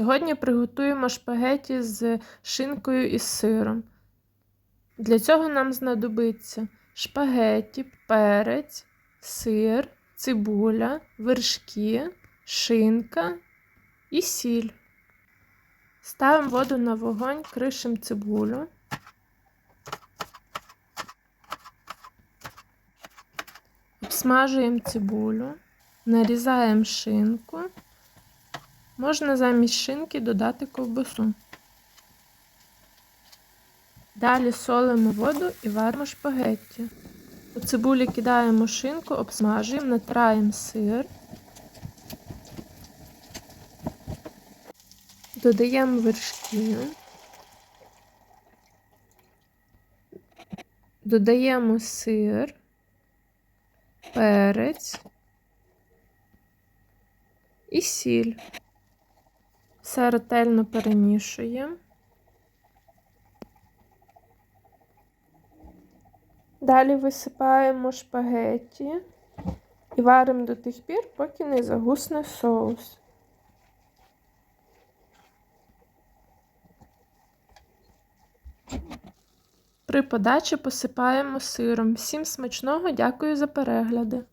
Сьогодні приготуємо шпагеті з шинкою і сиром. Для цього нам знадобиться шпагеті, перець, сир, цибуля, вершки, шинка і сіль. Ставимо воду на вогонь, кришимо цибулю. Обсмажуємо цибулю, нарізаємо шинку. Можна замість шинки додати ковбасу. Далі солимо воду і варимо шпагетті. У цибулі кидаємо шинку, обсмажуємо, натираємо сир. Додаємо вершки. Додаємо сир, перець і сіль. Все ретельно перемішуємо. Далі висипаємо шпагетті і варимо до тих пір, поки не загусне соус. При подачі посипаємо сиром. Всім смачного, дякую за перегляди!